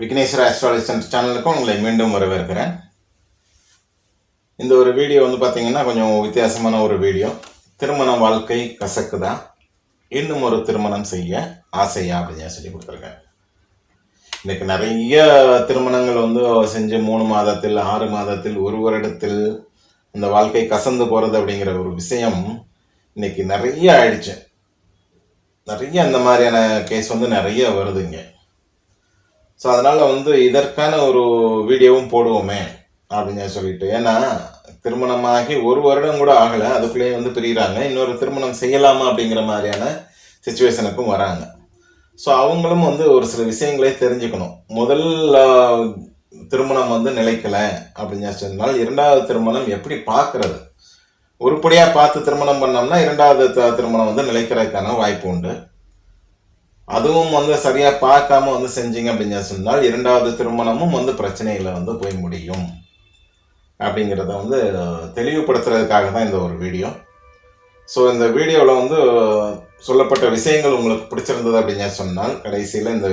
Vigneshwara astrology centre சேனலுக்கும் உங்களை மீண்டும் வரவேற்கிறேன். இந்த ஒரு வீடியோ வந்து பார்த்தீங்கன்னா கொஞ்சம் வித்தியாசமான ஒரு வீடியோ திருமண வாழ்க்கை கசக்குதா? இன்னும் ஒரு திருமணம் செய்ய ஆசையா அப்படின்னு சொல்லி கொடுத்துருக்கேன் இன்னைக்கு நிறைய திருமணங்கள் வந்து செஞ்சு மூணு மாதத்தில் ஆறு மாதத்தில் ஒரு வருடத்தில் இந்த வாழ்க்கை கசந்து போகிறது அப்படிங்கிற ஒரு விஷயம் இன்னைக்கு நிறைய ஆயிடுச்சு. நிறைய அந்த மாதிரியான கேஸ் வந்து நிறைய வருதுங்க ஸோ அதனால் வந்து இதற்கான ஒரு வீடியோவும் போடுவோமே அப்படின்னு சொல்லிட்டு. ஏன்னா திருமணமாகி ஒரு வருடம் கூட ஆகலை. அதுக்குள்ளேயே வந்து பிரிகிறாங்க இன்னொரு திருமணம் செய்யலாமா அப்படிங்கிற மாதிரியான சுச்சுவேஷனுக்கும் வராங்க. ஸோ அவங்களும் வந்து ஒரு சில விஷயங்களே தெரிஞ்சுக்கணும். முதல் திருமணம் வந்து நிலைக்கலை அப்படின்னு சொன்னால் இரண்டாவது திருமணம் எப்படி பார்க்கறது? உருப்படியாக பார்த்து திருமணம் பண்ணோம்னா இரண்டாவது திருமணம் வந்து நிலைக்கிறதுக்கான வாய்ப்பு உண்டு. அதுவும் வந்து சரியாக பார்க்காம வந்து செஞ்சீங்க அப்படின்னு சொன்னால் இரண்டாவது திருமணமும் வந்து பிரச்சனைகளை வந்து போய் முடியும். அப்படிங்கிறத வந்து தெளிவுபடுத்துறதுக்காக தான் இந்த ஒரு வீடியோ ஸோ இந்த வீடியோவில் வந்து சொல்லப்பட்ட விஷயங்கள் உங்களுக்கு பிடிச்சிருந்தது அப்படின்னு சொன்னால் கடைசியில் இந்த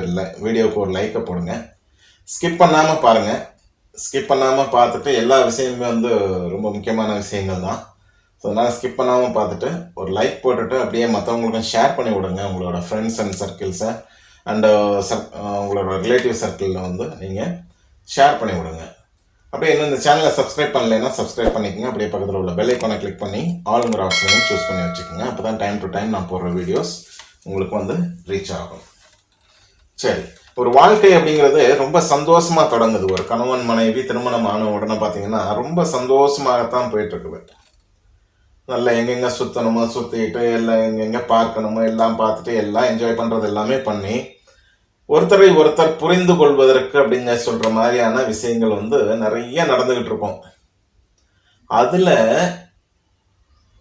வீடியோவுக்கு ஒரு லைக்கை போடுங்க. ஸ்கிப் பண்ணாமல் பாருங்கள் ஸ்கிப் பண்ணாமல் பார்த்துட்டு எல்லா விஷயமுமே வந்து ரொம்ப முக்கியமான விஷயங்கள் தான். ஸோ அதனால் ஸ்கிப் பண்ணாமல் பார்த்துட்டு ஒரு லைக் போட்டுட்டு அப்படியே மற்றவங்களுக்கும் ஷேர் பண்ணி விடுங்க உங்களோட ஃப்ரெண்ட்ஸ் அண்ட் சர்க்கிள்ஸை அண்டு சர் உங்களோட ரிலேட்டிவ் சர்க்கிளில் வந்து நீங்கள் ஷேர் பண்ணி விடுங்க. அப்படியே இன்னும் இந்த சேனலை சப்ஸ்கிரைப் பண்ணலைன்னா சப்ஸ்கிரைப் பண்ணிக்கோங்க. அப்படியே பக்கத்தில் உள்ள பெல் ஐக்கானை கிளிக் பண்ணி ஆளுங்கிற ஆப்ஷனையும் சூஸ் பண்ணி வச்சுக்கோங்க. அப்போ தான் டைம் டு டைம் நான் போடுற வீடியோஸ் உங்களுக்கு வந்து ரீச் ஆகும். சரி ஒரு வாழ்க்கை அப்படிங்கிறது ரொம்ப சந்தோஷமாக தொடங்குது. ஒரு கணவன் மனைவி திருமணம் ஆன உடனே பார்த்தீங்கன்னா ரொம்ப சந்தோஷமாகத்தான் போயிட்டுருக்குது. நல்லா எங்கெங்கே சுற்றணுமோ சுற்றிக்கிட்டு எல்லாம் எங்கெங்கே பார்க்கணுமோ எல்லாம் பார்த்துட்டு எல்லாம் என்ஜாய் பண்ணுறது எல்லாமே பண்ணி ஒருத்தரை ஒருத்தர் புரிந்து கொள்வதற்கு அப்படின்னு சொல்ற மாதிரியான விஷயங்கள் வந்து நிறைய நடந்துகிட்டு இருக்கும். அதுல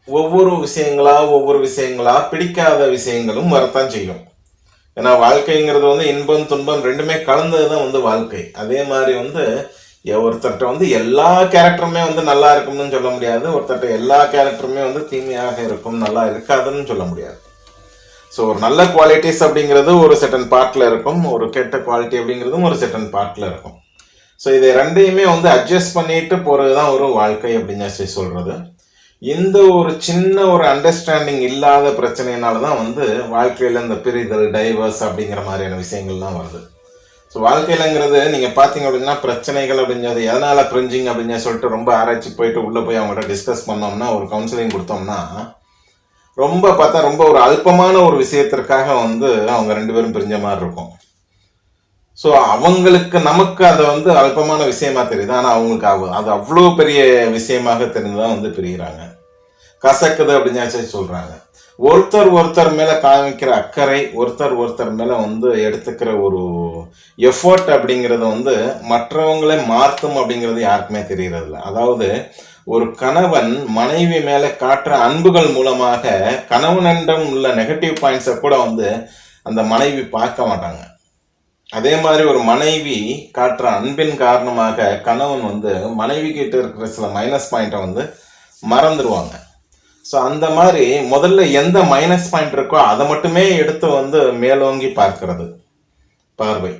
ஒவ்வொரு விஷயங்களா ஒவ்வொரு விஷயங்களா பிடிக்காத விஷயங்களும் வரத்தான் செய்யும். ஏன்னா வாழ்க்கைங்கிறது வந்து இன்பம் துன்பம் ரெண்டுமே கலந்தது தான் வந்து வாழ்க்கை. அதே மாதிரி வந்து எ- ஒருத்தர்ட்ட வந்து எல்லா கேரக்டருமே வந்து நல்லா இருக்கும்னு சொல்ல முடியாது. ஒருத்தர்ட்ட எல்லா கேரக்டருமே வந்து தீமையாக இருக்கும் நல்லா இருக்காதுன்னு சொல்ல முடியாது. ஸோ ஒரு நல்ல குவாலிட்டிஸ் அப்படிங்கிறது ஒரு செட்டன் பார்ட்டில் இருக்கும். ஒரு கெட்ட குவாலிட்டி அப்படிங்கிறதும் ஒரு செட்டன் பார்ட்டில் இருக்கும். ஸோ இதை ரெண்டையுமே வந்து அட்ஜஸ்ட் பண்ணிட்டு போகிறது தான் ஒரு வாழ்க்கை அப்படின்னு சொல்லி சொல்கிறது இந்த ஒரு சின்ன ஒரு அண்டர்ஸ்டாண்டிங் இல்லாத பிரச்சனையினால தான் வந்து வாழ்க்கையில் இந்த பிரிதல் டைவர்ஸ் அப்படிங்கிற மாதிரியான விஷயங்கள்லாம் வருது. ஸோ வாழ்க்கையிலங்கிறது நீங்கள் பார்த்தீங்க அப்படின்னா பிரச்சனைகள் அப்படிங்கிறது எதனால் பிரிஞ்சிங் அப்படின்னு சொல்லிட்டு ரொம்ப ஆராய்ச்சி போயிட்டு உள்ளே போய் அவங்கள்ட்ட டிஸ்கஸ் பண்ணோம்னா ஒரு கவுன்சிலிங் கொடுத்தோம்னா ரொம்ப பார்த்தா ரொம்ப ஒரு அல்பமான ஒரு விஷயத்திற்காக வந்து அவங்க ரெண்டு பேரும் பிரிஞ்ச மாதிரி இருக்கும். ஸோ அவங்களுக்கு நமக்கு அதை வந்து அல்பமான விஷயமா தெரியுது. ஆனால் அவங்களுக்கு அவ- அது அவ்வளோ பெரிய விஷயமாக தெரிஞ்சுதான் வந்து பிரிகிறாங்க. கசக்குது அப்படின்னு சொல்கிறாங்க ஒருத்தர் ஒருத்தர் மேலே காமிக்கிற அக்கறை ஒருத்தர் ஒருத்தர் மேலே வந்து எடுத்துக்கிற ஒரு எஃபோர்ட் அப்படிங்கிறது வந்து மற்றவங்களே மாற்றும் அப்படிங்கிறது யாருக்குமே தெரியறது அதாவது ஒரு கணவன் மனைவி மேல காட்டுற அன்புகள் மூலமாக கணவனிடம் உள்ள நெகட்டிவ் பாயிண்ட்ஸை கூட வந்து அந்த மனைவி பார்க்க மாட்டாங்க. அதே மாதிரி ஒரு மனைவி காட்டுற அன்பின் காரணமாக கணவன் வந்து மனைவி கிட்ட இருக்கிற சில மைனஸ் பாயிண்ட்டை வந்து மறந்துடுவாங்க ஸோ அந்த மாதிரி முதல்ல எந்த மைனஸ் பாயிண்ட் இருக்கோ அதை மட்டுமே எடுத்து வந்து மேலோங்கி பார்க்கறது பார்வை.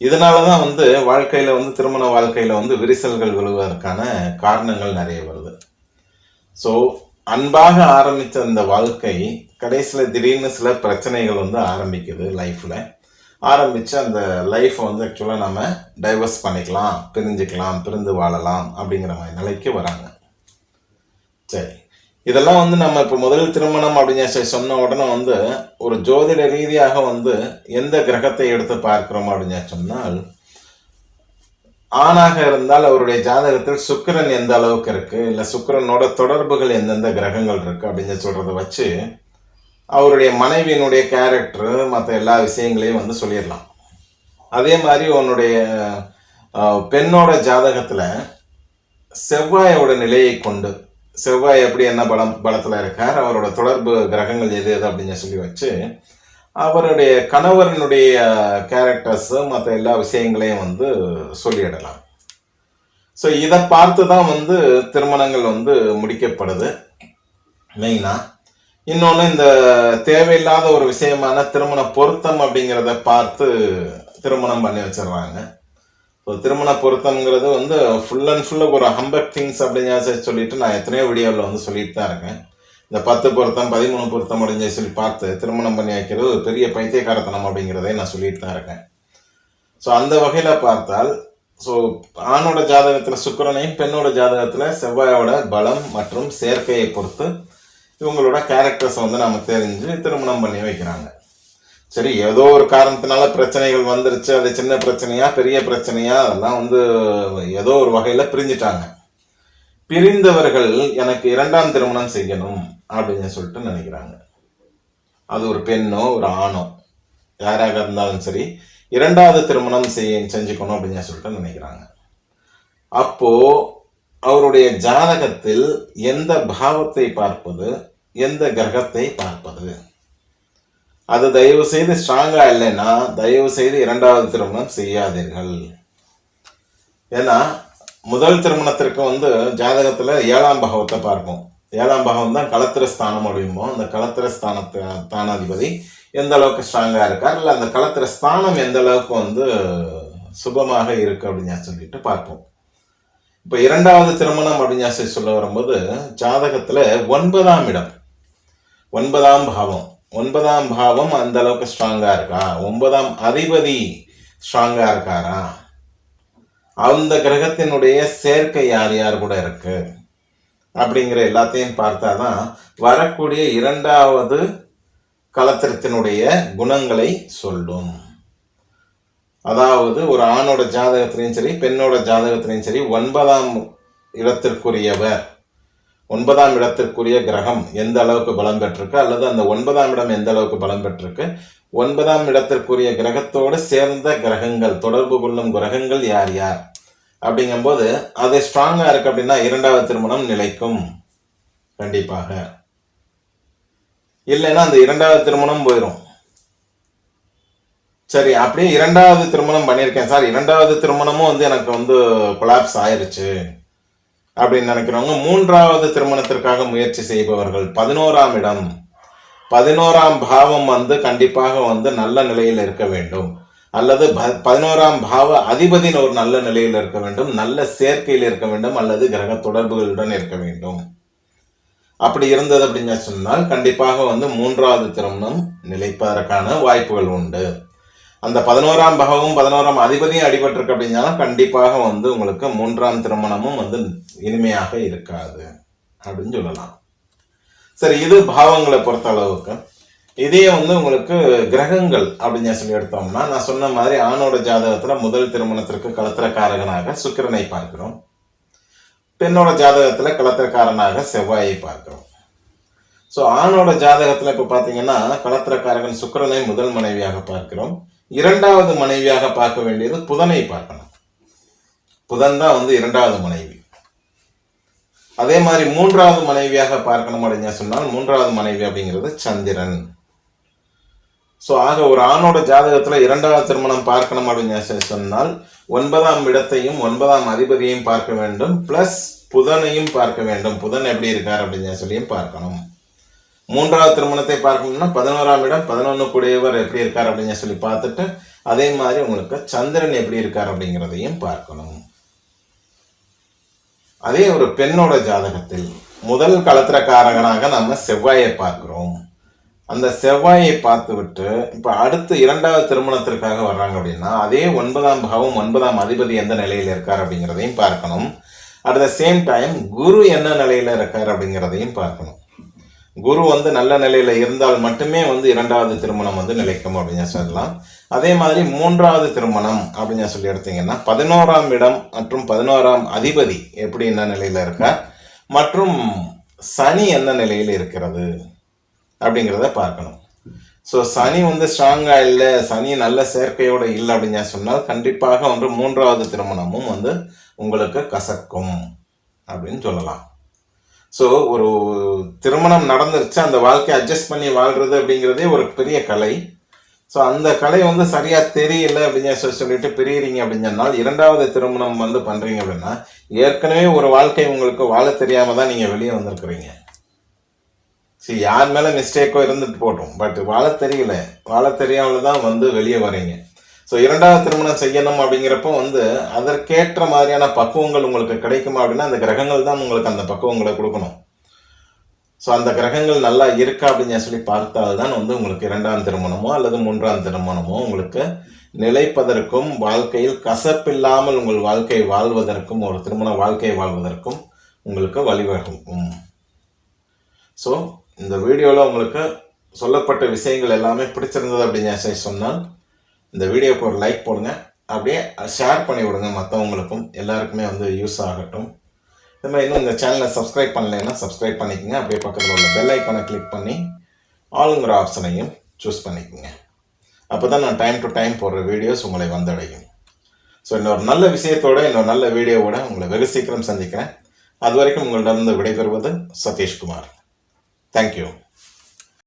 இதனால தான் வந்து வாழ்க்கையில் வந்து திருமண வாழ்க்கையில் வந்து விரிசல்கள் விழுவதற்கான காரணங்கள் நிறைய வருது. ஸோ அன்பாக ஆரம்பித்த இந்த வாழ்க்கை கடைசியில் திடீர்னு சில பிரச்சனைகள் வந்து ஆரம்பிக்குது லைஃப்பில் ஆரம்பித்து அந்த லைஃப்பை வந்து ஆக்சுவலாக நம்ம டைவர்ஸ் பண்ணிக்கலாம் பிரிஞ்சுக்கலாம் பிரிந்து வாழலாம் அப்படிங்கிற மாதிரி நிலைக்கு வராங்க. சரி. இதெல்லாம் வந்து நம்ம இப்போ முதல் திருமணம் அப்படின்னு சொல்லி சொன்ன உடனே வந்து ஒரு ஜோதிட ரீதியாக வந்து எந்த கிரகத்தை எடுத்து பார்க்கிறோம் அப்படின்னு சொன்னால் ஆணாக இருந்தால் அவருடைய ஜாதகத்தில் சுக்கிரன் எந்த அளவுக்கு இருக்கு? இல்லை சுக்கரனோட தொடர்புகள் எந்தெந்த கிரகங்கள் இருக்கு அப்படின்னு சொல்றத வச்சு அவருடைய மனைவியினுடைய கேரக்டர் மற்ற எல்லா விஷயங்களையும் வந்து சொல்லிடலாம். அதே மாதிரி உன்னுடைய பெண்ணோட ஜாதகத்தில் செவ்வாயோட நிலையை கொண்டு செவ்வாய் எப்படி என்ன பலம் பலத்தில் இருக்கார் அவரோட தொடர்பு கிரகங்கள் எது எது அப்படின்னு சொல்லி வச்சு அவருடைய கணவரினுடைய கேரக்டர்ஸு மற்ற எல்லா விஷயங்களையும் வந்து சொல்லிடலாம். ஸோ இதை பார்த்து தான் வந்து திருமணங்கள் வந்து முடிக்கப்படுது. மெயினாக இன்னொன்று இந்த தேவையில்லாத ஒரு விஷயமான திருமண பொருத்தம் அப்படிங்கிறத பார்த்து திருமணம் பண்ணி வச்சிடுறாங்க. ஸோ திருமண பொருத்தம்ங்கிறது வந்து ஃபுல் அண்ட் ஃபுல்லாக ஒரு ஹம்பக் திங்ஸ் அப்படிங்கிற சொல்லிட்டு நான் எத்தனையோ வீடியோவில் வந்து சொல்லிட்டு தான் இருக்கேன். இந்த பத்து பொருத்தம் பதிமூணு பொருத்தம் அப்படின்னு சொல்லி பார்த்து திருமணம் பண்ணி வைக்கிறது ஒரு பெரிய பைத்தியக்காரத்தனம் அப்படிங்கிறதை நான் சொல்லிட்டு தான் இருக்கேன். ஸோ அந்த வகையில் பார்த்தால் ஸோ ஆணோட ஜாதகத்தில் சுக்கரனையும் பெண்ணோட ஜாதகத்தில் செவ்வாயோட பலம் மற்றும் சேர்க்கையை பொறுத்து இவங்களோட கேரக்டர்ஸ் வந்து நம்ம தெரிஞ்சு திருமணம் பண்ணி வைக்கிறாங்க. சரி ஏதோ ஒரு காரணத்தினால பிரச்சனைகள் வந்துருச்சு அது சின்ன பிரச்சனையா பெரிய பிரச்சனையா அதெல்லாம் வந்து ஏதோ ஒரு வகையில் பிரிஞ்சிட்டாங்க. பிரிந்தவர்கள் எனக்கு இரண்டாம் திருமணம் செய்யணும் அப்படின்னு சொல்லிட்டு நினைக்கிறாங்க. அது ஒரு பெண்ணோ ஒரு ஆணோ யாராக இருந்தாலும் சரி இரண்டாவது திருமணம் செய்ய செஞ்சுக்கணும் அப்படின்னு சொல்லிட்டு நினைக்கிறாங்க. அப்போ அவருடைய ஜாதகத்தில் எந்த பாவத்தை பார்ப்பது எந்த கிரகத்தை பார்ப்பது? அது தயவு செய்து ஸ்ட்ராங்கா இல்லைன்னா தயவு செய்து இரண்டாவது திருமணம் செய்யாதீர்கள். ஏன்னா முதல் திருமணத்திற்கு வந்து ஜாதகத்துல ஏழாம் பாகவத்தை பார்ப்போம். ஏழாம் பாகம் தான் களத்திர ஸ்தானம் அப்படிம்போம். அந்த களத்திர ஸ்தானத்து ஸ்தானாதிபதி எந்த அளவுக்கு ஸ்ட்ராங்கா இருக்கார் இல்லை அந்த களத்திர ஸ்தானம் எந்த அளவுக்கு வந்து சுபமாக இருக்கு அப்படின்னு சொல்லிட்டு பார்ப்போம். இப்போ இரண்டாவது திருமணம் அப்படின்னு சொல்லி சொல்ல வரும்போது ஜாதகத்துல ஒன்பதாம் இடம். ஒன்பதாம் பாவம். ஒன்பதாம் பாவம் அந்த அளவுக்கு ஸ்ட்ராங்காக இருக்கா ஒன்பதாம் அதிபதி ஸ்ட்ராங்காக இருக்காரா? அந்த கிரகத்தினுடைய சேர்க்கை யார் யார் கூட இருக்கு? அப்படிங்கிற எல்லாத்தையும் பார்த்தா தான் வரக்கூடிய இரண்டாவது கலத்திரத்தினுடைய குணங்களை சொல்லும். அதாவது ஒரு ஆணோட ஜாதகத்திலையும் சரி பெண்ணோட ஜாதகத்திலையும் சரி ஒன்பதாம் இடத்திற்குரியவர் ஒன்பதாம் இடத்திற்குரிய கிரகம் எந்த அளவுக்கு பலம் பெற்றிருக்கு? அல்லது அந்த ஒன்பதாம் இடம் எந்த அளவுக்கு பலம் பெற்றிருக்கு? ஒன்பதாம் இடத்திற்குரிய கிரகத்தோடு சேர்ந்த கிரகங்கள் தொடர்பு கொள்ளும் கிரகங்கள் யார் யார்? அப்படிங்கும்போது அது ஸ்ட்ராங்காக இருக்குது அப்படின்னா இரண்டாவது திருமணம் நிலைக்கும். கண்டிப்பாக. இல்லைன்னா அந்த இரண்டாவது திருமணம் போயிடும் சரி அப்படியே இரண்டாவது திருமணம் பண்ணியிருக்கேன் சார். இரண்டாவது திருமணமும் வந்து எனக்கு வந்து கொலாப்ஸ் ஆயிடுச்சு அப்படின்னு நினைக்கிறவங்க மூன்றாவது திருமணத்திற்காக முயற்சி செய்பவர்கள் பதினோராம் இடம். பதினோராம் பாவம் வந்து கண்டிப்பாக வந்து நல்ல நிலையில் இருக்க வேண்டும். அல்லது ப- பதினோராம் பாவ அதிபதியின் ஒரு நல்ல நிலையில் இருக்க வேண்டும். நல்ல சேர்க்கையில் இருக்க வேண்டும். அல்லது கிரக தொடர்புகளுடன் இருக்க வேண்டும். அப்படி இருந்தது அப்படின்னு சொன்னால் கண்டிப்பாக வந்து மூன்றாவது திருமணம் நிலைப்பதற்கான வாய்ப்புகள் உண்டு. அந்த பதினோராம் பகவும் பதினோராம் அதிபதியும் அடிபட்டிருக்கு அப்படின்னாலும் கண்டிப்பாக வந்து உங்களுக்கு மூன்றாம் திருமணமும் வந்து இனிமையாக இருக்காது அப்படின்னு சொல்லலாம். சரி இது பாவங்களை பொறுத்த அளவுக்கு. இதே வந்து உங்களுக்கு கிரகங்கள் அப்படின்னு சொல்லி எடுத்தோம்னா நான் சொன்ன மாதிரி ஆணோட ஜாதகத்தில் முதல் திருமணத்திற்கு கலத்திரக்காரகனாக சுக்கிரனை பார்க்கிறோம். பெண்ணோட ஜாதகத்தில் கலத்திரக்காரனாக செவ்வாயை பார்க்கிறோம். ஸோ ஆணோட ஜாதகத்தில் இப்போ பார்த்தீங்கன்னா கலத்திரக்காரகன் சுக்கிரனை முதல் மனைவியாக பார்க்கிறோம். இரண்டாவது மனைவியாக பார்க்க வேண்டியது புதனை பார்க்கணும். புதன் தான் வந்து இரண்டாவது மனைவி. அதே மாதிரி மூன்றாவது மனைவியாக பார்க்கணும் அப்படின்னு சொன்னால் மூன்றாவது மனைவி அப்படிங்கிறது சந்திரன். ஸோ ஆக ஒரு ஆணோட ஜாதகத்தில் இரண்டாவது திருமணம் பார்க்கணும் அப்படின்னு சொல்லி சொன்னால் ஒன்பதாம் இடத்தையும் ஒன்பதாம் அதிபதியையும் பார்க்க வேண்டும் ப்ளஸ் புதனையும் பார்க்க வேண்டும். புதன் எப்படி இருக்கார் அப்படின்னு சொல்லியும் பார்க்கணும். மூன்றாவது திருமணத்தை பார்க்கணும்னா பதினோராம் இடம் பதினொன்று கூடியவர் எப்படி இருக்கார் அப்படின்னு சொல்லி பார்த்துட்டு அதே மாதிரி உங்களுக்கு சந்திரன் எப்படி இருக்கார் அப்படிங்கிறதையும் பார்க்கணும். அதே ஒரு பெண்ணோட ஜாதகத்தில் முதல் களத்திரக்காரகனாக நம்ம செவ்வாயை பார்க்குறோம். அந்த செவ்வாயை பார்த்துவிட்டு இப்போ அடுத்து இரண்டாவது திருமணத்திற்காக வர்றாங்க அப்படின்னா அதே ஒன்பதாம் பாவம் ஒன்பதாம் அதிபதி எந்த நிலையில் இருக்கார் அப்படிங்கிறதையும் பார்க்கணும். அட் த சேம் டைம் குரு என்ன நிலையில் இருக்கார் அப்படிங்கிறதையும் பார்க்கணும். குரு வந்து நல்ல நிலையில இருந்தால் மட்டுமே வந்து இரண்டாவது திருமணம் வந்து நிலைக்கும் அப்படின்னு சொல்லலாம். அதே மாதிரி மூன்றாவது திருமணம் அப்படின்னு சொல்லி எடுத்தீங்கன்னா பதினோராம் இடம் மற்றும் பதினோராம் அதிபதி எப்படி என்ன நிலையில இருக்கார் மற்றும் சனி என்ன நிலையில் இருக்கிறது அப்படிங்கிறத பார்க்கணும். ஸோ சனி வந்து ஸ்ட்ராங்காக இல்லை சனி நல்ல சேர்க்கையோடு இல்லை அப்படின்னு சொன்னால் கண்டிப்பாக வந்து மூன்றாவது திருமணமும் வந்து உங்களுக்கு கசக்கும் அப்படின்னு சொல்லலாம். ஸோ ஒரு திருமணம் நடந்துருச்சு அந்த வாழ்க்கையை அட்ஜஸ்ட் பண்ணி வாழ்றது அப்படிங்கிறதே ஒரு பெரிய கலை. ஸோ அந்த கலை வந்து சரியாக தெரியல அப்படின்னு சொல்லி சொல்லிட்டு பிரியிறீங்க அப்படின்னு சொன்னால் இரண்டாவது திருமணம் வந்து பண்ணுறீங்க அப்படின்னா ஏற்கனவே ஒரு வாழ்க்கை உங்களுக்கு வாழ தெரியாமல் தான் நீங்கள் வெளியே வந்திருக்கிறீங்க. சரி யார் மேலே மிஸ்டேக்கோ இருந்துட்டு போட்டோம் பட் வாழ தெரியல. வாழ தெரியாமல் தான் வந்து வெளியே வரீங்க ஸோ இரண்டாவது திருமணம் செய்யணும் அப்படிங்கிறப்போ வந்து அதற்கேற்ற மாதிரியான பக்குவங்கள் உங்களுக்கு கிடைக்குமா அப்படின்னா அந்த கிரகங்கள் தான் உங்களுக்கு அந்த பக்குவங்களை கொடுக்கணும். ஸோ அந்த கிரகங்கள் நல்லா இருக்கா அப்படின்னு சொல்லி பார்த்தால் தான் வந்து உங்களுக்கு இரண்டாம் திருமணமோ அல்லது மூன்றாம் திருமணமோ உங்களுக்கு நிலைப்பதற்கும் வாழ்க்கையில் கசப்பில்லாமல் உங்கள் வாழ்க்கை வாழ்வதற்கும் ஒரு திருமண வாழ்க்கை வாழ்வதற்கும் உங்களுக்கு வழிவகுக்கும். ஸோ இந்த வீடியோவில் உங்களுக்கு சொல்லப்பட்ட விஷயங்கள் எல்லாமே பிடிச்சிருந்தது அப்படின்னு சொல்லி சொன்னால் இந்த வீடியோக்கு ஒரு லைக் போடுங்க. அப்படியே ஷேர் பண்ணி விடுங்க. மற்றவங்களுக்கும் எல்லாருக்குமே வந்து யூஸ் ஆகட்டும். இந்த மாதிரி இன்னும் இந்த சேனலை சப்ஸ்கிரைப் பண்ணலைன்னா சப்ஸ்கிரைப் பண்ணிக்கோங்க. அப்படியே பக்கத்தில் உள்ள பெல் ஐக்கனை கிளிக் பண்ணி ஆளுங்கிற ஆப்ஷனையும் சூஸ் பண்ணிக்கோங்க. அப்போ தான் நான் டைம் டு டைம் போடுற வீடியோஸ் உங்களை வந்தடையும். ஸோ இன்னொரு நல்ல விஷயத்தோட இன்னொரு நல்ல வீடியோவோட உங்களை வெகு சீக்கிரம் சந்திக்கிறேன். அது வரைக்கும் உங்களிடம் விடைபெறுவது சதீஷ்குமார். தேங்க்யூ